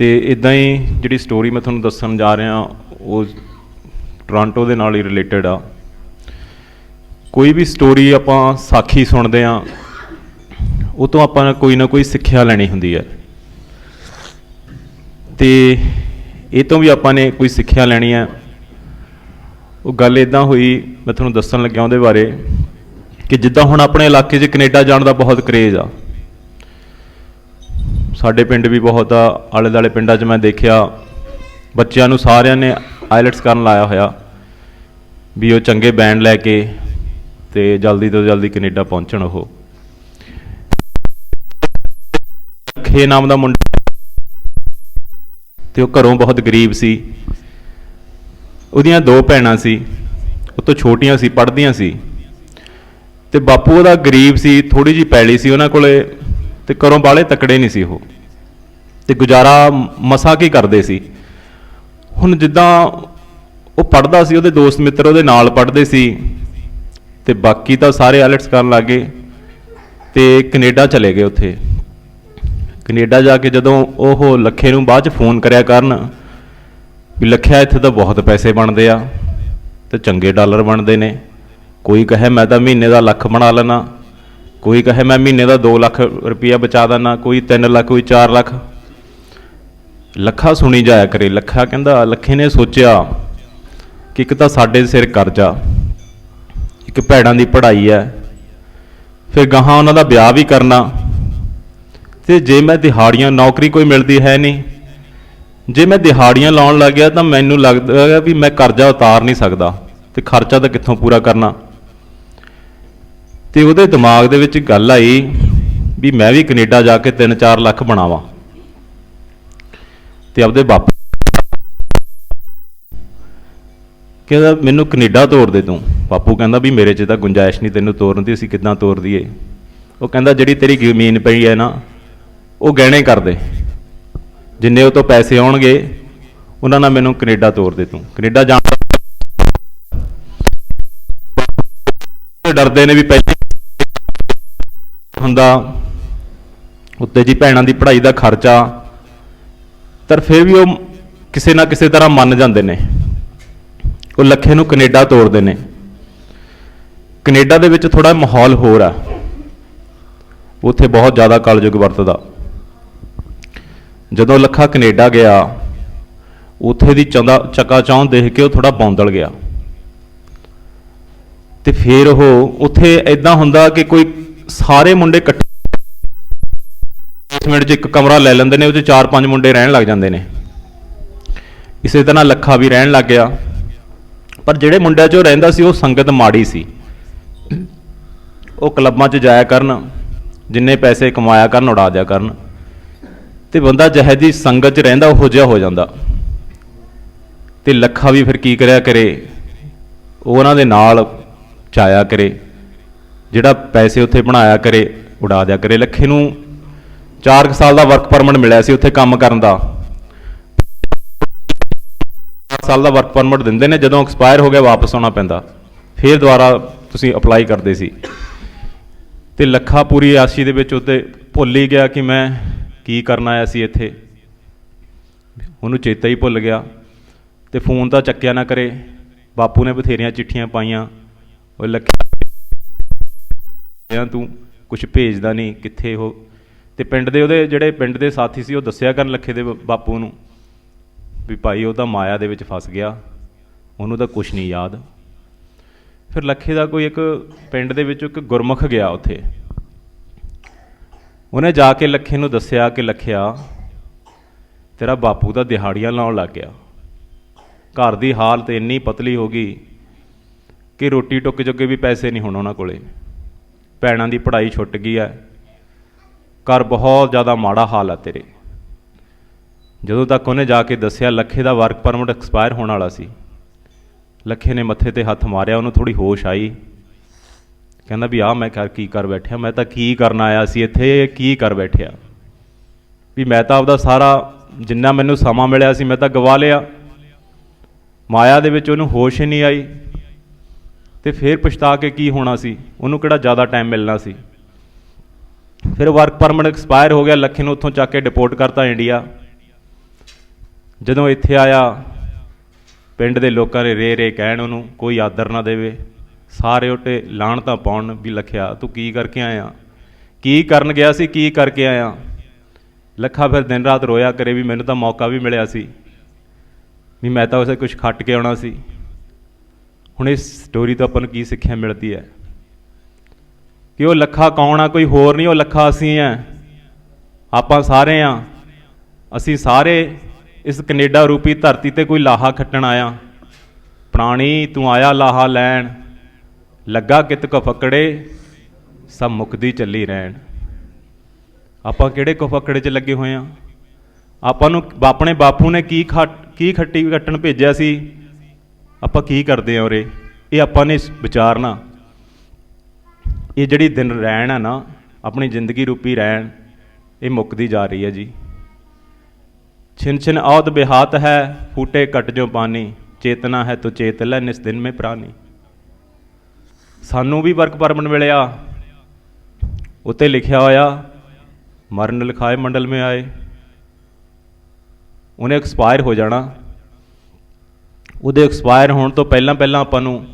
ਤੇ ਇਦਾਂ ਹੀ ਜਿਹੜੀ ਸਟੋਰੀ ਮੈਂ ਤੁਹਾਨੂੰ ਦੱਸਣ ਜਾ ਰਿਹਾ, ਉਹ ਟੋਰਾਂਟੋ ਦੇ ਨਾਲ ਹੀ ਰਿਲੇਟਡ ਆ। ਕੋਈ ਵੀ ਸਟੋਰੀ ਆਪਾਂ ਸਾਖੀ ਸੁਣਦੇ ਆ ਉਹ ਤੋਂ ਆਪਾਂ ਕੋਈ ਨਾ ਕੋਈ ਸਿੱਖਿਆ ਲੈਣੀ ਹੁੰਦੀ ਹੈ। ਤੇ ਇਹ ਤੋਂ ਵੀ ਆਪਾਂ ਨੇ ਕੋਈ ਸਿੱਖਿਆ ਲੈਣੀ ਹੈ। ਉਹ ਗੱਲ ਇਦਾਂ ਹੋਈ, ਮੈਂ ਤੁਹਾਨੂੰ ਦੱਸਣ ਲੱਗਿਆ ਉਹਦੇ ਬਾਰੇ, ਕਿ ਜਿੱਦਾਂ ਹੁਣ ਆਪਣੇ ਇਲਾਕੇ 'ਚ ਕੈਨੇਡਾ ਜਾਣ ਦਾ ਬਹੁਤ ਕਰੇਜ਼ ਆ। ਸਾਡੇ ਪਿੰਡ ਵੀ ਬਹੁਤ ਆ ਆਲੇ ਦਾਲੇ ਪਿੰਡਾਂ 'ਚ ਮੈਂ ਦੇਖਿਆ, ਬੱਚਿਆਂ ਨੂੰ ਸਾਰਿਆਂ ਨੇ ਆਈਲੈਟਸ ਕਰਨ ਲਾਇਆ ਹੋਇਆ, ਵੀ ਉਹ ਚੰਗੇ ਬੈਂਡ ਲੈ ਕੇ ਤੇ ਜਲਦੀ ਤੋਂ ਜਲਦੀ ਕੈਨੇਡਾ ਪਹੁੰਚਣ ਉਹ। ਖੇ ਨਾਮ ਦਾ ਮੁੰਡਾ ਤੇ ਉਹ ਘਰੋਂ ਬਹੁਤ ਗਰੀਬ ਸੀ। ਉਹਦੀਆਂ ਦੋ ਭੈਣਾਂ ਸੀ, ਉਹ ਤੋਂ ਛੋਟੀਆਂ ਸੀ, ਪੜ੍ਹਦੀਆਂ ਸੀ। ਤੇ ਬਾਪੂ ਉਹਦਾ ਗਰੀਬ ਸੀ ਥੋੜੀ ਜੀ ਪੈਲੀ ਸੀ ਉਹਨਾਂ ਕੋਲੇ ਤੇ ਘਰੋਂ ਬਾਲੇ ਤਕੜੇ ਨਹੀਂ ਸੀ ਉਹ। ਤੇ ਗੁਜ਼ਾਰਾ ਮਸਾ ਕੀ ਕਰਦੇ ਸੀ? ਹੁਣ ਜਿੱਦਾਂ ਉਹ ਪੜਦਾ ਸੀ, ਉਹਦੇ ਦੋਸਤ ਮਿੱਤਰ ਉਹਦੇ ਨਾਲ ਪੜਦੇ ਸੀ ਤੇ ਬਾਕੀ ਤਾਂ ਸਾਰੇ ਆਇਲਟਸ ਕਰਨ ਲੱਗੇ ਤੇ ਕੈਨੇਡਾ ਚਲੇ ਗਏ ਉੱਥੇ। ਕੈਨੇਡਾ ਜਾ ਕੇ ਜਦੋਂ ਉਹ ਲੱਖੇ ਨੂੰ ਬਾਅਦ ਚ ਫੋਨ ਕਰਿਆ ਕਰਨ ਵੀ ਲੱਖਿਆ, ਇੱਥੇ ਤਾਂ ਬਹੁਤ ਪੈਸੇ ਬਣਦੇ ਆ ਤੇ ਚੰਗੇ ਡਾਲਰ ਬਣਦੇ ਨੇ। ਕੋਈ ਕਹੇ, ਮੈਂ ਤਾਂ ਮਹੀਨੇ ਦਾ ਲੱਖ ਬਣਾ ਲੈਣਾ ਕੋਈ ਕਹੇ, ਮੈਂ ਮਹੀਨੇ ਦਾ 2 ਲੱਖ ਰੁਪਈਆ ਬਚਾ ਦਿੰਦਾ। ਕੋਈ 3 ਲੱਖ, ਕੋਈ 4 ਲੱਖ। ਲੱਖਾ ਸੁਣੀ ਜਾਇਆ ਕਰੇ, ਲੱਖਾ ਕਹਿੰਦਾ, ਲੱਖੇ ਨੇ ਸੋਚਿਆ ਕਿ ਇੱਕ ਤਾਂ ਸਾਡੇ ਸਿਰ ਕਰਜ਼ਾ, ਇੱਕ ਭੈੜਾਂ ਦੀ ਪੜ੍ਹਾਈ ਹੈ, ਫਿਰ ਗਾਹਾਂ ਉਹਨਾਂ ਦਾ ਵਿਆਹ ਵੀ ਕਰਨਾ, ਤੇ ਜੇ ਮੈਂ ਦਿਹਾੜੀਆਂ, ਨੌਕਰੀ ਕੋਈ ਮਿਲਦੀ ਹੈ ਨਹੀਂ, ਜੇ ਮੈਂ ਦਿਹਾੜੀਆਂ ਲਾਉਣ ਲੱਗ ਗਿਆ ਤਾਂ ਮੈਨੂੰ ਲੱਗਦਾ ਹੈ ਵੀ ਮੈਂ ਕਰਜ਼ਾ ਉਤਾਰ ਨਹੀਂ ਸਕਦਾ ਤੇ ਖਰਚਾ ਤਾਂ ਕਿੱਥੋਂ ਪੂਰਾ ਕਰਨਾ। ਤੇ ਉਹਦੇ ਦਿਮਾਗ ਦੇ ਵਿੱਚ ਗੱਲ ਆਈ ਵੀ ਮੈਂ ਵੀ ਕੈਨੇਡਾ ਜਾ ਕੇ 3-4 ਲੱਖ ਬਣਾਵਾਂ। ਤੇ ਆਪਦੇ ਬਾਪੂ ਕਹਿੰਦਾ, ਮੈਨੂੰ ਕੈਨੇਡਾ ਤੋਰ ਦੇ ਤੂੰ। ਬਾਪੂ ਕਹਿੰਦਾ, ਵੀ ਮੇਰੇ 'ਚ ਤਾਂ ਗੁੰਜਾਇਸ਼ ਨਹੀਂ, ਤੈਨੂੰ ਤੋਰਨ ਦੀ, ਅਸੀਂ ਕਿੱਦਾਂ ਤੋਰ ਦਈਏ? ਉਹ ਕਹਿੰਦਾ, ਜਿਹੜੀ ਤੇਰੀ ਜ਼ਮੀਨ ਪਈ ਹੈ ਨਾ, ਉਹ ਗਹਿਣੇ ਕਰ ਦੇ। ਜਿੰਨੇ ਉਹ ਤੋਂ ਪੈਸੇ ਆਉਣਗੇ, ਉਹਨਾਂ ਨਾਲ ਮੈਨੂੰ ਕੈਨੇਡਾ ਤੋਰ ਦੇ ਤੂੰ। ਕੈਨੇਡਾ ਜਾਣ ਡਰਦੇ ਨੇ ਵੀ ਪਹਿਲੇ ਹੁੰਦਾ, ਉੱਤੇ ਜੀ ਭੈਣਾਂ ਦੀ ਪੜ੍ਹਾਈ ਦਾ ਖਰਚਾ ਪਰ ਫਿਰ ਵੀ ਉਹ ਕਿਸੇ ਨਾ ਕਿਸੇ ਤਰ੍ਹਾਂ ਮੰਨ ਜਾਂਦੇ ਨੇ। ਉਹ ਲੱਖੇ ਨੂੰ ਕੈਨੇਡਾ ਤੋੜਦੇ ਨੇ। ਕੈਨੇਡਾ ਦੇ ਵਿੱਚ ਥੋੜਾ ਮਾਹੌਲ ਹੋਰ ਆ। ਉੱਥੇ ਬਹੁਤ ਜ਼ਿਆਦਾ ਕਲਯੁਗ ਵਰਤਦਾ। ਜਦੋਂ ਲੱਖਾ ਕੈਨੇਡਾ ਗਿਆ, ਉੱਥੇ ਦੀ ਚੰਦਾ ਚੱਕਾ ਚੌਂ ਦੇਖ ਕੇ ਉਹ ਥੋੜਾ ਬੌਂਦਲ ਗਿਆ। ਤੇ ਫਿਰ ਉਹ ਉੱਥੇ ਐਦਾਂ ਹੁੰਦਾ ਕਿ ਕੋਈ ਸਾਰੇ ਮੁੰਡੇ ਇਕੱਠੇ ਮਿੰਟ 'ਚ ਇੱਕ ਕਮਰਾ ਲੈ ਲੈਂਦੇ ਨੇ ਉਹ 'ਚ ਚਾਰ ਪੰਜ ਮੁੰਡੇ ਰਹਿਣ ਲੱਗ ਜਾਂਦੇ ਨੇ। ਇਸੇ ਤਰ੍ਹਾਂ ਲੱਖਾ ਵੀ ਰਹਿਣ ਲੱਗ ਗਿਆ। ਪਰ ਜਿਹੜੇ ਮੁੰਡਿਆਂ 'ਚ ਉਹ ਰਹਿੰਦਾ ਸੀ, ਉਹ ਸੰਗਤ ਮਾੜੀ ਸੀ। ਉਹ ਕਲੱਬਾਂ 'ਚ ਜਾਇਆ ਕਰਨ, ਜਿੰਨੇ ਪੈਸੇ ਕਮਾਇਆ ਕਰਨ, ਉਡਾ ਦਿਆ ਕਰਨ। ਤੇ ਬੰਦਾ ਜਿਹੇ ਦੀ ਸੰਗਤ 'ਚ ਰਹਿੰਦਾ, ਉਹੋ ਜਿਹਾ ਹੋ ਜਾਂਦਾ। ਤੇ ਲੱਖਾ ਵੀ ਫਿਰ ਕੀ ਕਰਿਆ ਕਰੇ? ਉਹ ਉਹਨਾਂ ਦੇ ਨਾਲ ਚਾਇਆ ਕਰੇ। ਜਿਹੜਾ ਪੈਸੇ ਉੱਥੇ ਬਣਾਇਆ ਕਰੇ, ਉਡਾ ਦਿਆ ਕਰੇ। ਲੱਖੇ ਨੂੰ 4 ਸਾਲ ਦਾ ਵਰਕ ਪਰਮਿਟ ਮਿਲਿਆ ਸੀ ਉੱਥੇ ਕੰਮ ਕਰਨ ਦਾ। 4 ਸਾਲ ਦਾ ਵਰਕ ਪਰਮਿਟ ਦਿੰਦੇ ਨੇ, ਜਦੋਂ ਐਕਸਪਾਇਰ ਹੋ ਗਿਆ ਵਾਪਸ ਆਉਣਾ ਪੈਂਦਾ। ਫਿਰ ਦੁਬਾਰਾ ਤੁਸੀਂ ਅਪਲਾਈ ਕਰਦੇ ਸੀ। ਤੇ ਲੱਖਾ ਪੂਰੀ ਆਸ਼ੀ ਦੇ ਵਿੱਚ ਉੱਤੇ ਭੁੱਲ ਹੀ ਗਿਆ ਕਿ ਮੈਂ ਕੀ ਕਰਨ ਆਇਆ ਸੀ ਇੱਥੇ। ਉਹਨੂੰ ਚੇਤਾ ਹੀ ਭੁੱਲ ਗਿਆ। ਤੇ ਫੋਨ ਤਾਂ ਚੱਕਿਆ ਨਾ ਕਰੇ। ਬਾਪੂ ਨੇ ਬਥੇਰੀਆਂ ਚਿੱਠੀਆਂ ਪਾਈਆਂ। ਉਹ ਲੱਖਿਆ ਤੂੰ ਕੁਝ ਭੇਜਦਾ ਨਹੀਂ, ਕਿੱਥੇ ਉਹ ਤੇ ਪਿੰਡ ਦੇ ਉਹਦੇ ਜਿਹੜੇ ਪਿੰਡ ਦੇ ਸਾਥੀ ਸੀ, ਉਹ ਦੱਸਿਆ ਕਰਨ ਲੱਖੇ ਦੇ ਬਾਪੂ ਨੂੰ ਵੀ ਭਾਈ ਉਹ ਤਾਂ ਮਾਇਆ ਦੇ ਵਿੱਚ ਫਸ ਗਿਆ, ਉਹਨੂੰ ਤਾਂ ਕੁਝ ਨਹੀਂ ਯਾਦ। ਫਿਰ ਲੱਖੇ ਦਾ ਕੋਈ ਇੱਕ ਪਿੰਡ ਦੇ ਵਿੱਚ ਇੱਕ ਗੁਰਮੁਖ ਗਿਆ ਉੱਥੇ। ਉਹਨੇ ਜਾ ਕੇ ਲੱਖੇ ਨੂੰ ਦੱਸਿਆ ਕਿ ਲੱਖਿਆ, ਤੇਰਾ ਬਾਪੂ ਤਾਂ ਦਿਹਾੜੀਆਂ ਲਾਉਣ ਲੱਗ ਗਿਆ। ਘਰ ਦੀ ਹਾਲਤ ਇੰਨੀ ਪਤਲੀ ਹੋ ਗਈ ਕਿ ਰੋਟੀ ਟੁੱਕ ਜੋਗੇ ਵੀ ਪੈਸੇ ਨਹੀਂ ਹੁਣ ਉਹਨਾਂ ਕੋਲੇ। ਭੈਣਾਂ ਦੀ ਪੜ੍ਹਾਈ ਛੁੱਟ ਗਈ ਹੈ। ਘਰ ਬਹੁਤ ਜ਼ਿਆਦਾ ਮਾੜਾ ਹਾਲ ਆ ਤੇਰੇ। ਜਦੋਂ ਤੱਕ ਉਹਨੇ ਜਾ ਕੇ ਦੱਸਿਆ ਲੱਖੇ ਦਾ ਵਰਕ ਪਰਮਿਟ ਐਕਸਪਾਇਰ ਹੋਣ ਵਾਲਾ ਸੀ, ਲੱਖੇ ਨੇ ਮੱਥੇ ਤੇ ਹੱਥ ਮਾਰਿਆ, ਉਹਨੂੰ ਥੋੜੀ ਹੋਸ਼ ਆਈ। ਕਹਿੰਦਾ ਵੀ ਆ ਮੈਂ ਕਰ ਕੀ ਕਰ ਬੈਠਿਆ, ਮੈਂ ਤਾਂ ਕੀ ਕਰਨ ਆਇਆ ਸੀ ਇੱਥੇ, ਕੀ ਕਰ ਬੈਠਿਆ। ਵੀ ਮੈਂ ਤਾਂ ਆਪਦਾ ਸਾਰਾ ਜਿੰਨਾ ਮੈਨੂੰ ਸਮਾਂ ਮਿਲਿਆ ਸੀ ਮੈਂ ਤਾਂ ਗਵਾ ਲਿਆ। ਮਾਇਆ ਦੇ ਵਿੱਚ ਉਹਨੂੰ ਹੋਸ਼ ਹੀ ਨਹੀਂ ਆਈ। ਤੇ ਫਿਰ ਪਛਤਾ ਕੇ ਕੀ ਹੋਣਾ ਸੀ, ਉਹਨੂੰ ਕਿਹੜਾ ਜ਼ਿਆਦਾ ਟਾਈਮ ਮਿਲਣਾ ਸੀ। ਫਿਰ ਵਰਕ ਪਰਮਿਟ ਐਕਸਪਾਇਰ ਹੋ ਗਿਆ, ਲੱਖੇ ਨੂੰ ਉੱਥੋਂ ਚੱਕ ਕੇ ਡਿਪੋਰਟ ਕਰਤਾ ਇੰਡੀਆ ਜਦੋਂ ਇੱਥੇ ਆਇਆ, ਪਿੰਡ ਦੇ ਲੋਕਾਂ ਨੇ ਰੇ ਰੇ ਕਹਿਣ ਉਹਨੂੰ, ਕੋਈ ਆਦਰ ਨਾ ਦੇਵੇ। ਸਾਰੇ ਉੱਤੇ ਲਾਹਣਤਾਂ ਪਾਉਣ ਵੀ ਲਖਿਆ, ਤੂੰ ਕੀ ਕਰਕੇ ਆਇਆ? ਕੀ ਕਰਨ ਗਿਆ ਸੀ, ਕੀ ਕਰਕੇ ਆਇਆ? ਲੱਖਾ ਫਿਰ ਦਿਨ ਰਾਤ ਰੋਇਆ ਕਰੇ ਵੀ ਮੈਨੂੰ ਤਾਂ ਮੌਕਾ ਵੀ ਮਿਲਿਆ ਸੀ। ਵੀ ਮੈਂ ਤਾਂ ਉਸੇ ਕੁਝ ਖੱਟ ਕੇ ਆਉਣਾ ਸੀ। ਹੁਣ ਇਸ ਸਟੋਰੀ ਤੋਂ ਆਪਾਂ ਨੂੰ ਕੀ ਸਿੱਖਿਆ ਮਿਲਦੀ ਹੈ? ਕਿ ਉਹ ਲੱਖਾ ਕੌਣ ਆ, ਕੋਈ ਹੋਰ ਨਹੀਂ, ਉਹ ਲੱਖਾ ਅਸੀਂ ਆ। ਆਪਾਂ ਸਾਰੇ ਆ। ਅਸੀਂ ਸਾਰੇ ਇਸ ਕੈਨੇਡਾ ਰੂਪੀ ਧਰਤੀ ਤੇ ਕੋਈ ਲਾਹਾ ਖੱਟਣ ਆਇਆ। ਪ੍ਰਾਣੀ, ਤੂੰ ਆਇਆ ਲਾਹਾ ਲੈਣ। ਲੱਗਾ ਕਿਤ ਕੋ ਫਕੜੇ, ਸਭ ਮੁਕਦੀ ਚੱਲੀ ਰਹਿਣ। ਆਪਾਂ ਕਿਹੜੇ ਕੋ ਫਕੜੇ 'ਚ ਲੱਗੇ ਹੋਏ ਆ? ਆਪਾਂ ਨੂੰ ਆਪਣੇ ਬਾਪੂ ਨੇ ਕੀ ਖੱਟ, ਕੀ ਖੱਟੀ ਕੱਟਣ ਭੇਜਿਆ ਸੀ? ਆਪਾਂ ਕੀ ਕਰਦੇ ਆ ਉਰੇ? ਇਹ ਆਪਾਂ ਨੇ ਵਿਚਾਰਨਾ। ਇਹ ਜਿਹੜੀ ਦਿਨ ਰਹਿਣ ਆ ਨਾ, ਆਪਣੀ ਜ਼ਿੰਦਗੀ ਰੂਪੀ ਰਹਿਣ, ਇਹ ਮੁੱਕਦੀ ਜਾ ਰਹੀ ਹੈ ਜੀ। ਛਿਨ ਛਿਨ ਔਦ ਬਿਹਾਤ ਹੈ, ਫੂਟੇ ਕਟ ਜੋ ਪਾਣੀ, ਚੇਤਨਾ ਹੈ ਤੋ ਚੇਤ ਲੈ, ਨਿਸ ਦਿਨ ਮੇ ਪ੍ਰਾਨੀ ਸਾਨੂੰ ਵੀ ਵਰਕ ਪਰਮਿਟ ਮਿਲਿਆ, ਉੱਤੇ ਲਿਖਿਆ ਹੋਇਆ, ਮਰਨ ਲਿਖਾਏ ਮੰਡਲ ਮੇ ਆਏ। ਉਹਨੇ ਐਕਸਪਾਇਰ ਹੋ ਜਾਣਾ। ਉਹਦੇ ਐਕਸਪਾਇਰ ਹੋਣ ਤੋਂ ਪਹਿਲਾਂ ਪਹਿਲਾਂ ਆਪਾਂ ਨੂੰ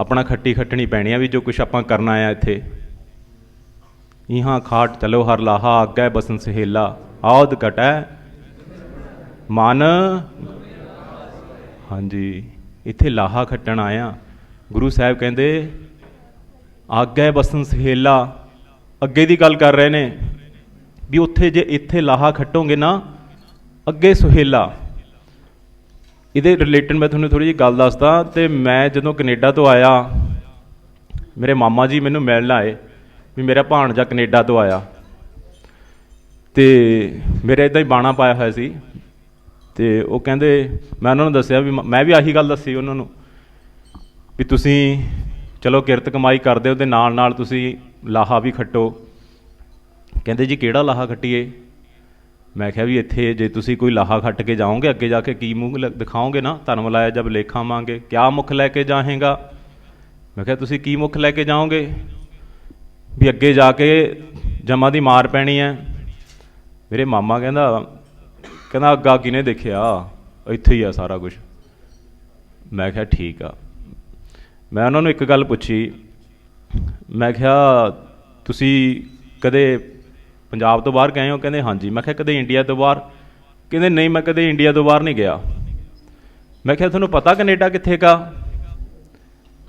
ਆਪਣਾ ਖੱਟੀ ਖੱਟਣੀ ਪੈਣੀ ਆ ਵੀ ਜੋ ਕੁਝ ਆਪਾਂ ਕਰਨਾ ਆ ਇੱਥੇ। ਇਹਾਂ ਖਾਟ ਚਲੋ ਹਰ ਲਾਹਾ ਆਗੈ ਬਸਨ ਸਹੇਲਾ ਆਉਦ ਕਟੈ ਮਨ। ਹਾਂਜੀ, ਇੱਥੇ ਲਾਹਾ ਖੱਟਣ ਆਇਆ। ਗੁਰੂ ਸਾਹਿਬ ਕਹਿੰਦੇ ਆਗੈ ਬਸਨ ਸਹੇਲਾ, ਅੱਗੇ ਦੀ ਗੱਲ ਕਰ ਰਹੇ ਨੇ। ਵੀ ਉੱਥੇ ਜੇ ਇੱਥੇ ਲਾਹਾ ਖੱਟੋਗੇ ਨਾ, ਅੱਗੇ ਸੁਹੇਲਾ। ਇਹਦੇ ਰਿਲੇਟਡ ਮੈਂ ਤੁਹਾਨੂੰ ਥੋੜੀ ਜਿਹੀ ਗੱਲ ਦੱਸਦਾ ਤੇ ਮੈਂ ਜਦੋਂ ਕੈਨੇਡਾ ਤੋਂ ਆਇਆ, ਮੇਰੇ ਮਾਮਾ ਜੀ ਮੈਨੂੰ ਮਿਲਣ ਆਏ ਵੀ ਮੇਰਾ ਭਾਣਜਾ ਕੈਨੇਡਾ ਤੋਂ ਆਇਆ। ਤੇ ਮੇਰੇ ਇਦਾਂ ਹੀ ਬਾਣਾ ਪਾਇਆ ਹੋਇਆ ਸੀ ਤੇ ਉਹ ਕਹਿੰਦੇ, ਮੈਂ ਉਹਨਾਂ ਨੂੰ ਦੱਸਿਆ ਵੀ ਮ- ਮੈਂ ਵੀ ਆਹੀ ਗੱਲ ਦੱਸੀ ਉਹਨਾਂ ਨੂੰ ਵੀ ਤੁਸੀਂ ਚਲੋ ਕਿਰਤ ਕਮਾਈ ਕਰਦੇ ਹੋ ਤੇ ਨਾਲ ਨਾਲ ਤੁਸੀਂ ਲਾਹਾ ਵੀ ਖੱਟੋ। ਕਹਿੰਦੇ ਜੀ ਕਿਹੜਾ ਲਾਹਾ ਖੱਟੀਏ? ਮੈਂ ਕਿਹਾ ਵੀ ਇੱਥੇ ਜੇ ਤੁਸੀਂ ਕੋਈ ਲਾਹਾ ਖੱਟ ਕੇ ਜਾਓਗੇ, ਅੱਗੇ ਜਾ ਕੇ ਕੀ ਮੂੰਹ ਲ- ਦਿਖਾਓਗੇ ਨਾ? ਧਰਮ ਲਾਇਆ ਜਬ ਲੇਖਾ ਮੰਗੇ, ਕਿਆ ਮੁਖ ਲੈ ਕੇ ਜਾਹੇਗਾ ਮੈਂ ਕਿਹਾ, ਤੁਸੀਂ ਕੀ ਮੁਖ ਲੈ ਕੇ ਜਾਓਗੇ? ਵੀ ਅੱਗੇ ਜਾ ਕੇ ਜਮਾ ਦੀ ਮਾਰ ਪੈਣੀ ਹੈ। ਮੇਰੇ ਮਾਮਾ ਕਹਿੰਦਾ ਕਹਿੰਦਾ, ਅੱਗਾ ਕਿਨੇ ਦੇਖਿਆ? ਇੱਥੇ ਹੀ ਆ ਸਾਰਾ ਕੁਝ ਮੈਂ ਕਿਹਾ, ਠੀਕ ਆ। ਮੈਂ ਉਹਨਾਂ ਨੂੰ ਇੱਕ ਗੱਲ ਪੁੱਛੀ। ਮੈਂ ਕਿਹਾ, ਤੁਸੀਂ ਕਦੇ ਪੰਜਾਬ ਤੋਂ ਬਾਹਰ ਗਏ ਹੋ, ਕਹਿੰਦੇ ਹਾਂਜੀ। ਮੈਂ ਕਿਹਾ, ਕਦੇ ਇੰਡੀਆ ਤੋਂ ਬਾਹਰ? ਕਹਿੰਦੇ, ਨਹੀਂ, ਮੈਂ ਕਦੇ ਇੰਡੀਆ ਤੋਂ ਬਾਹਰ ਨਹੀਂ ਗਿਆ। ਮੈਂ ਕਿਹਾ, ਤੁਹਾਨੂੰ ਪਤਾ ਕੈਨੇਡਾ ਕਿੱਥੇ ਕਾ?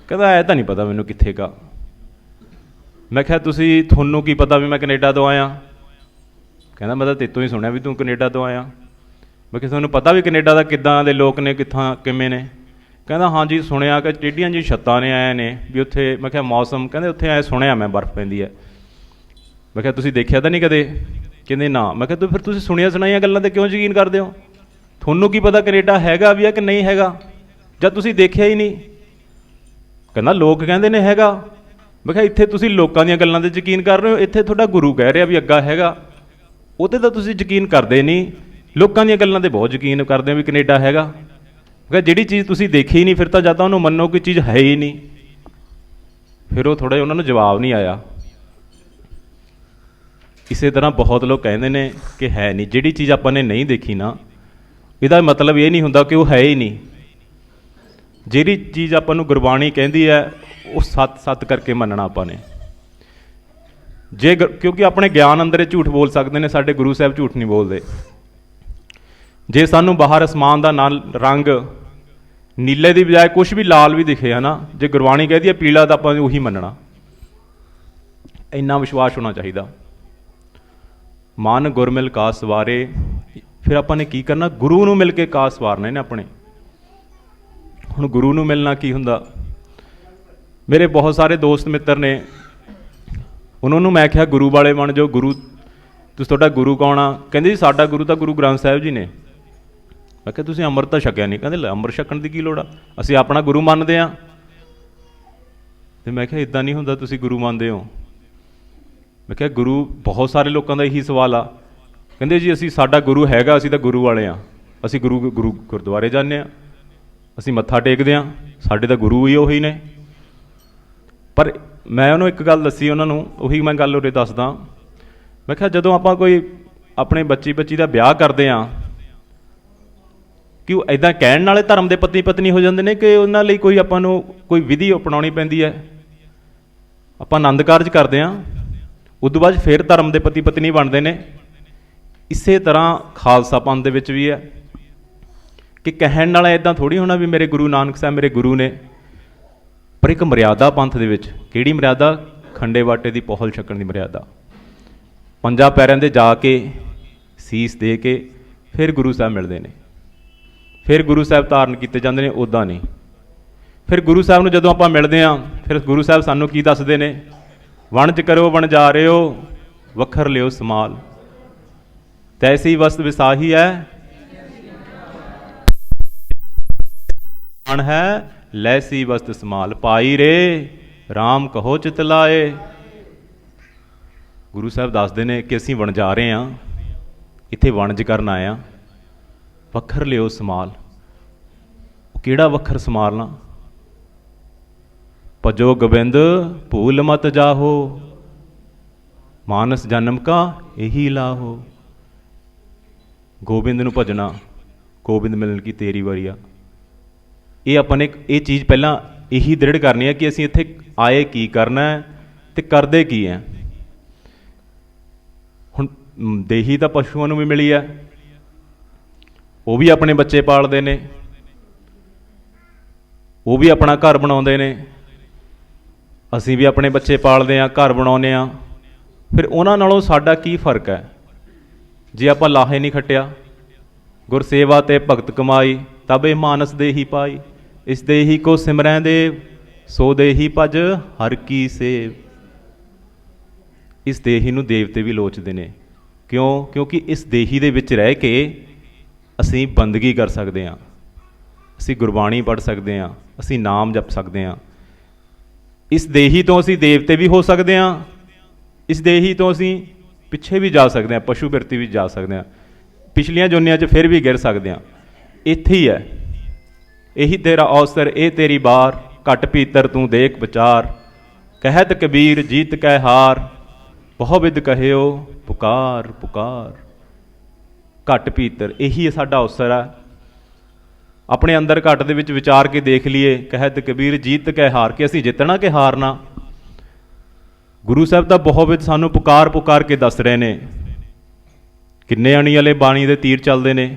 ਕਹਿੰਦਾ ਐ ਤਾਂ ਨਹੀਂ ਪਤਾ ਮੈਨੂੰ ਕਿੱਥੇ ਕਾ। ਮੈਂ ਕਿਹਾ, ਤੁਸੀਂ, ਤੁਹਾਨੂੰ ਕੀ ਪਤਾ ਵੀ ਮੈਂ ਕੈਨੇਡਾ ਤੋਂ ਆਇਆ? ਕਹਿੰਦਾ, ਮੈਂ ਤਾਂ ਤੇਤੋਂ ਹੀ ਸੁਣਿਆ ਵੀ ਤੂੰ ਕੈਨੇਡਾ ਤੋਂ ਆਇਆ। ਮੈਂ ਕਿਹਾ, ਤੁਹਾਨੂੰ ਪਤਾ ਵੀ ਕੈਨੇਡਾ ਦਾ ਕਿੱਦਾਂ ਦੇ ਲੋਕ ਨੇ, ਕਿੱਥਾਂ, ਕਿਵੇਂ ਨੇ? ਕਹਿੰਦਾ, ਹਾਂਜੀ, ਸੁਣਿਆ ਕਿ ਟੇਡੀਆਂ ਜੀ ਛੱਤਾਂ ਨੇ ਆਏ ਨੇ, ਵੀ ਉੱਥੇ, ਮੈਂ ਕਿਹਾ, ਮੌਸਮ, ਕਹਿੰਦੇ, ਉੱਥੇ ਐ ਸੁਣਿਆ ਮੈਂ ਬਰਫ਼ ਪੈਂਦੀ ਹੈ। ਮੈਂ ਕਿਹਾ, ਤੁਸੀਂ ਦੇਖਿਆ ਤਾਂ ਨਹੀਂ ਕਦੇ? ਕਹਿੰਦੇ, ਨਾ। ਮੈਂ ਕਿਹਾ, ਤੂੰ ਫਿਰ ਤੁਸੀਂ ਸੁਣਿਆ ਸੁਣਾਈਆਂ ਗੱਲਾਂ ਤੇ ਕਿਉਂ ਯਕੀਨ ਕਰਦੇ ਹੋ? ਤੁਹਾਨੂੰ ਕੀ ਪਤਾ ਕੈਨੇਡਾ ਹੈਗਾ ਵੀ ਆ ਕਿ ਨਹੀਂ ਹੈਗਾ? ਜਦ ਤੁਸੀਂ ਦੇਖਿਆ ਹੀ ਨਹੀਂ? ਕਹਿੰਦਾ, ਲੋਕ ਕਹਿੰਦੇ ਨੇ ਹੈਗਾ। ਮੈਂ ਕਿਹਾ, ਇੱਥੇ ਤੁਸੀਂ ਲੋਕਾਂ ਦੀਆਂ ਗੱਲਾਂ ਤੇ ਯਕੀਨ ਕਰ ਰਹੇ ਹੋ? ਇੱਥੇ ਤੁਹਾਡਾ ਗੁਰੂ ਕਹਿ ਰਿਹਾ ਵੀ ਅੱਗਾ ਹੈਗਾ। ਉਹਤੇ ਤਾਂ ਤੁਸੀਂ ਯਕੀਨ ਕਰਦੇ ਨਹੀਂ। ਲੋਕਾਂ ਦੀਆਂ ਗੱਲਾਂ ਤੇ ਬਹੁਤ ਯਕੀਨ ਕਰਦੇ ਹੋ ਵੀ ਕੈਨੇਡਾ ਹੈਗਾ। ਮੈਂ ਕਿਹਾ, ਜਿਹੜੀ ਚੀਜ਼ ਤੁਸੀਂ ਦੇਖੀ ਹੀ ਨਹੀਂ, ਫਿਰ ਤਾਂ ਜਾਂ ਤਾਂ ਉਹਨੂੰ ਮੰਨੋ ਕਿ ਚੀਜ਼ ਹੈ ਹੀ ਨਹੀਂ। ਫਿਰ ਉਹ ਥੋੜਾ ਜਿਹਾ ਉਹਨਾਂ ਨੂੰ ਜਵਾਬ ਨਹੀਂ ਆਇਆ। ਇਸੇ ਤਰ੍ਹਾਂ ਬਹੁਤ ਲੋਕ ਕਹਿੰਦੇ ਨੇ ਕਿ ਹੈ ਨਹੀਂ। ਜਿਹੜੀ ਚੀਜ਼ ਆਪਾਂ ਨੇ ਨਹੀਂ ਦੇਖੀ ਨਾ, ਇਹਦਾ ਮਤਲਬ ਇਹ ਨਹੀਂ ਹੁੰਦਾ ਕਿ ਉਹ ਹੈ ਹੀ ਨਹੀਂ। ਜਿਹੜੀ ਚੀਜ਼ ਆਪਾਂ ਨੂੰ ਗੁਰਬਾਣੀ ਕਹਿੰਦੀ ਹੈ, ਉਹ ਸੱਤ ਸੱਤ ਕਰਕੇ ਮੰਨਣਾ ਆਪਾਂ ਨੇ। ਜੇ ਗ- ਕਿਉਂਕਿ ਆਪਣੇ ਗਿਆਨ ਅੰਦਰ ਇਹ ਝੂਠ ਬੋਲ ਸਕਦੇ ਨੇ, ਸਾਡੇ ਗੁਰੂ ਸਾਹਿਬ ਝੂਠ ਨਹੀਂ ਬੋਲਦੇ। ਜੇ ਸਾਨੂੰ ਬਾਹਰ ਅਸਮਾਨ ਦਾ ਨਾਲ ਰੰਗ ਨੀਲੇ ਦੀ ਬਜਾਏ ਕੁਝ ਵੀ ਲਾਲ ਵੀ ਦਿਖੇ, ਹਨਾ, ਜੇ ਗੁਰਬਾਣੀ ਕਹਦੀ ਹੈ ਪੀਲਾ, ਤਾਂ ਆਪਾਂ ਉਹੀ ਮੰਨਣਾ। ਇੰਨਾ ਵਿਸ਼ਵਾਸ ਹੋਣਾ ਚਾਹੀਦਾ। ਮਨ ਗੁਰਮਿਲ ਕਾ ਸਵਾਰੇ। ਫਿਰ ਆਪਾਂ ਨੇ ਕੀ ਕਰਨਾ? ਗੁਰੂ ਨੂੰ ਮਿਲ ਕੇ ਕਾ ਸਵਾਰਨੇ ਨੇ ਆਪਣੇ। ਹੁਣ ਗੁਰੂ ਨੂੰ ਮਿਲਣਾ ਕੀ ਹੁੰਦਾ? ਮੇਰੇ ਬਹੁਤ ਸਾਰੇ ਦੋਸਤ ਮਿੱਤਰ ਨੇ। ਉਹਨਾਂ ਨੂੰ ਮੈਂ ਕਿਹਾ, ਗੁਰੂ ਵਾਲੇ ਬਣ ਜਾਓ। ਗੁਰੂ, ਤੁਸੀਂ ਤੁਹਾਡਾ ਗੁਰੂ ਕੌਣ ਆ? ਕਹਿੰਦੇ ਜੀ, ਸਾਡਾ ਗੁਰੂ ਤਾਂ ਗੁਰੂ ਗ੍ਰੰਥ ਸਾਹਿਬ ਜੀ ਨੇ। ਮੈਂ ਕਿਹਾ, ਤੁਸੀਂ ਅੰਮ੍ਰਿਤ ਤਾਂ ਛਕਿਆ ਨਹੀਂ। ਕਹਿੰਦੇ, ਲੈ, ਅੰਮ੍ਰਿਤ ਛਕਣ ਦੀ ਕੀ ਲੋੜ ਆ? ਅਸੀਂ ਆਪਣਾ ਗੁਰੂ ਮੰਨਦੇ ਆ। ਤੇ ਮੈਂ ਕਿਹਾ ਇਦਾਂ ਨਹੀਂ ਹੁੰਦਾ, ਤੁਸੀਂ ਗੁਰੂ ਮੰਨਦੇ ਹੋ। ਮੈਂ ਕਿਹਾ, ਗੁਰੂ, ਬਹੁਤ ਸਾਰੇ ਲੋਕਾਂ ਦਾ ਇਹੀ ਸਵਾਲ ਆ। ਕਹਿੰਦੇ, ਜੀ, ਅਸੀਂ ਸਾਡਾ ਗੁਰੂ ਹੈਗਾ, ਅਸੀਂ ਤਾਂ ਗੁਰੂ ਵਾਲੇ ਆ। ਅਸੀਂ ਗੁਰੂ ਗੁਰੂ ਗੁਰਦੁਆਰੇ ਜਾਂਦੇ ਆ। ਅਸੀਂ ਮੱਥਾ ਟੇਕਦੇ ਆ। ਸਾਡੇ ਤਾਂ ਗੁਰੂ ਹੀ ਉਹੀ ਨੇ। ਪਰ ਮੈਂ ਉਹਨੂੰ ਇੱਕ ਗੱਲ ਦੱਸੀ ਉਹਨਾਂ ਨੂੰ, ਉਹੀ ਮੈਂ ਗੱਲ ਉਰੇ ਦੱਸਦਾ। ਮੈਂ ਕਿਹਾ, ਜਦੋਂ ਆਪਾਂ ਕੋਈ ਆਪਣੇ ਬੱਚੀ ਬੱਚੀ ਦਾ ਵਿਆਹ ਕਰਦੇ ਆ, ਕਿ ਉਹ ਐਦਾਂ ਕਹਿਣ ਨਾਲੇ ਧਰਮ ਦੇ ਪਤਨੀ ਪਤਨੀ ਹੋ ਜਾਂਦੇ ਨੇ ਕਿ ਉਹਨਾਂ ਲਈ ਕੋਈ ਆਪਾਂ ਨੂੰ ਕੋਈ ਵਿਧੀ ਅਪਣਾਉਣੀ ਪੈਂਦੀ ਹੈ? ਆਪਾਂ ਆਨੰਦ ਕਾਰਜ ਕਰਦੇ ਹਾਂ ਤੋਂ ਬਾਅਦ 'ਚ ਫਿਰ ਧਰਮ ਦੇ ਪਤੀ ਪਤਨੀ ਬਣਦੇ ਨੇ। ਇਸੇ ਤਰ੍ਹਾਂ ਖਾਲਸਾ ਪੰਥ ਦੇ ਵਿੱਚ ਵੀ ਹੈ ਕਿ ਕਹਿਣ ਨਾਲ ਇਦਾਂ ਥੋੜੀ ਹੋਣਾ ਵੀ ਮੇਰੇ ਗੁਰੂ ਨਾਨਕ ਸਾਹਿਬ ਮੇਰੇ ਗੁਰੂ ਨੇ। ਪਰ ਇੱਕ ਮਰਿਆਦਾ ਪੰਥ ਦੇ ਵਿੱਚ, ਕਿਹੜੀ ਮਰਿਆਦਾ? ਖੰਡੇ ਵਾਟੇ ਦੀ ਪੋਹਲ ਛਕਣ ਦੀ ਮਰਿਆਦਾ। ਪੰਜਾਂ ਪੈਰਾਂ ਦੇ ਜਾ ਕੇ ਸੀਸ ਦੇ ਕੇ ਫਿਰ ਗੁਰੂ ਸਾਹਿਬ ਮਿਲਦੇ ਨੇ। ਫਿਰ ਗੁਰੂ ਸਾਹਿਬ ਧਾਰਨ ਕੀਤੇ ਜਾਂਦੇ ਨੇ ਉਦਾਂ ਨਹੀਂ। ਫਿਰ ਗੁਰੂ ਸਾਹਿਬ ਨੂੰ ਜਦੋਂ ਆਪਾਂ ਮਿਲਦੇ ਹਾਂ, ਫਿਰ ਗੁਰੂ ਸਾਹਿਬ ਸਾਨੂੰ ਕੀ ਦੱਸਦੇ ਨੇ? ਵਣਜ ਕਰੋ ਵਣਜਾਰਿਓ, ਵਖਰ ਲਿਓ ਸਮਾਲ। ਤੈਸੀ ਵਸਤ ਵਿਸਾਹੀ ਹੈ। ਅਣ ਹੈ, ਲੈਸੀ ਵਸਤ ਸਮਾਲ। ਪਾਈ ਰੇ RAM ਕਹੋ ਚਿਤ ਲਾਏ। ਗੁਰੂ ਸਾਹਿਬ ਦੱਸਦੇ ਨੇ ਕਿ ਅਸੀਂ ਵਣ ਜਾ ਰਹੇ ਹਾਂ, ਇੱਥੇ ਵਣਜ ਕਰਨ ਆਏ ਹਾਂ। ਵੱਖਰ ਲਿਓ ਸਮਾਲ। ਕਿਹੜਾ ਵੱਖਰ ਸਮਾਲਣਾ ਭਜੋ ਗੋਬਿੰਦ, ਭੂਲ ਮਤ ਜਾਹੋ। ਮਾਨਸ ਜਨਮ ਕਾ ਇਹੀ ਲਾਹੋ। ਗੋਬਿੰਦ ਨੂੰ ਭਜਣਾ, ਗੋਬਿੰਦ ਮਿਲਣ ਕੀ ਤੇਰੀ ਵਾਰੀ ਆ। ਇਹ ਆਪਾਂ ਨੇ ਇਹ ਚੀਜ਼ ਪਹਿਲਾਂ ਇਹੀ ਦ੍ਰਿੜ ਕਰਨੀ ਹੈ ਕਿ ਅਸੀਂ ਇੱਥੇ ਆਏ ਕੀ ਕਰਨਾ ਹੈ ਤੇ ਕਰਦੇ ਕੀ ਹੈ। ਹੁਣ ਦੇਹੀ ਤਾਂ ਪਸ਼ੂਆਂ ਨੂੰ ਵੀ ਮਿਲੀ ਹੈ ਉਹ ਵੀ ਆਪਣੇ ਬੱਚੇ ਪਾਲਦੇ ਨੇ। ਉਹ ਵੀ ਆਪਣਾ ਘਰ ਬਣਾਉਂਦੇ ਨੇ। ਅਸੀਂ ਵੀ ਆਪਣੇ ਬੱਚੇ ਪਾਲਦੇ ਆ ਘਰ ਬਣਾਉਂਦੇ ਆ ਫਿਰ ਉਹਨਾਂ ਨਾਲੋਂ ਸਾਡਾ ਕੀ ਫ਼ਰਕ ਹੈ? ਜੇ ਆਪਾਂ ਲਾਹੇ ਨਹੀਂ ਖੱਟਿਆ, ਗੁਰਸੇਵਾ ਤੇ ਭਗਤ ਕਮਾਈ, ਤਬੇ ਮਾਨਸ ਦੇ ਹੀ ਪਾਈ, ਇਸ ਦੇ ਹੀ ਕੋ ਸਿਮਰੈ ਦੇ, ਸੋ ਦੇ ਹੀ ਭਜ, ਹਰ ਕੀ ਸੇਵ। ਇਸ ਦੇਹੀ ਨੂੰ ਦੇਵਤੇ ਵੀ ਲੋਚਦੇ ਨੇ। ਕਿਉਂ? ਕਿਉਂਕਿ ਇਸ ਦੇਹੀ ਦੇ ਵਿੱਚ ਰਹਿ ਕੇ ਅਸੀਂ ਬੰਦਗੀ ਕਰ ਸਕਦੇ ਹਾਂ। ਅਸੀਂ ਗੁਰਬਾਣੀ ਪੜ੍ਹ ਸਕਦੇ ਹਾਂ, ਅਸੀਂ ਨਾਮ ਜਪ ਸਕਦੇ ਹਾਂ। ਇਸ ਦੇਹੀ ਤੋਂ ਅਸੀਂ ਦੇਵਤੇ ਵੀ ਹੋ ਸਕਦੇ ਹਾਂ, ਇਸ ਦੇਹੀ ਤੋਂ ਅਸੀਂ ਪਿੱਛੇ ਵੀ ਜਾ ਸਕਦੇ ਹਾਂ, ਪਸ਼ੂ ਬਿਰਤੀ ਵੀ ਜਾ ਸਕਦੇ ਹਾਂ, ਪਿਛਲੀਆਂ ਜੁਨੀਆਂ 'ਚ ਫਿਰ ਵੀ ਗਿਰ ਸਕਦੇ ਹਾਂ। ਇੱਥੇ ਹੀ ਹੈ। ਇਹੀ ਤੇਰਾ ਅਵਸਰ ਇਹ ਤੇਰੀ ਬਾਰ, ਘਟ ਪੀਤਰ ਤੂੰ ਦੇਖ ਵਿਚਾਰ। ਕਹਿਤ ਕਬੀਰ, ਜੀਤ ਕਹਿ ਹਾਰ, ਬਹੁ ਵਿਦ ਕਹਿਓ, ਪੁਕਾਰ ਪੁਕਾਰ। ਘਟ ਪੀਤਰ, ਇਹੀ ਸਾਡਾ ਅਵਸਰ ਹੈ। ਆਪਣੇ ਅੰਦਰ ਘਟ ਦੇ ਵਿੱਚ ਵਿਚਾਰ ਕੇ ਦੇਖ ਲਈਏ, ਕਹਿਤ ਕਬੀਰ ਜੀਤ ਕਹਿ ਹਾਰ ਕੇ ਅਸੀਂ ਜਿੱਤਣਾ ਕਿ ਹਾਰਨਾ ਗੁਰੂ ਸਾਹਿਬ ਤਾਂ ਬਹੁਤ ਵਿਦ ਸਾਨੂੰ ਪੁਕਾਰ ਪੁਕਾਰ ਕੇ ਦੱਸ ਰਹੇ ਨੇ। ਕਿੰਨੇ ਅਣੀ ਵਾਲੇ ਬਾਣੀ ਦੇ ਤੀਰ ਚੱਲਦੇ ਨੇ।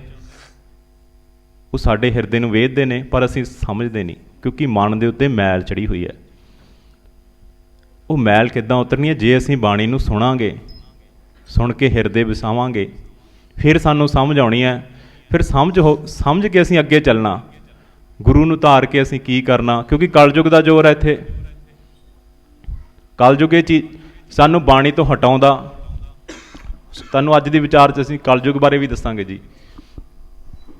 ਉਹ ਸਾਡੇ ਹਿਰਦੇ ਨੂੰ ਵੇਧਦੇ ਨੇ, ਪਰ ਅਸੀਂ ਸਮਝਦੇ ਨਹੀਂ, ਕਿਉਂਕਿ ਮਨ ਦੇ ਉੱਤੇ ਮੈਲ ਚੜੀ ਹੋਈ ਹੈ। ਉਹ ਮੈਲ ਕਿੱਦਾਂ ਉਤਰਨੀ ਹੈ? ਜੇ ਅਸੀਂ ਬਾਣੀ ਨੂੰ ਸੁਣਾਂਗੇ, ਸੁਣ ਕੇ ਹਿਰਦੇ ਵਸਾਵਾਂਗੇ, ਫਿਰ ਸਾਨੂੰ ਸਮਝ ਆਉਣੀ ਹੈ ਫਿਰ ਸਮਝ ਹੋ, ਸਮਝ ਕੇ ਅਸੀਂ ਅੱਗੇ ਚੱਲਣਾ। ਗੁਰੂ ਨੂੰ ਧਾਰ ਕੇ ਅਸੀਂ ਕੀ ਕਰਨਾ? ਕਿਉਂਕਿ ਕਲਯੁਗ ਦਾ ਜ਼ੋਰ ਹੈ ਇੱਥੇ। ਕਲਯੁਗ ਇਹ ਚੀਜ਼ ਸਾਨੂੰ ਬਾਣੀ ਤੋਂ ਹਟਾਉਂਦਾ। ਤੁਹਾਨੂੰ ਅੱਜ ਦੀ ਵਿਚਾਰ 'ਚ ਅਸੀਂ ਕਲਯੁਗ ਬਾਰੇ ਵੀ ਦੱਸਾਂਗੇ ਜੀ।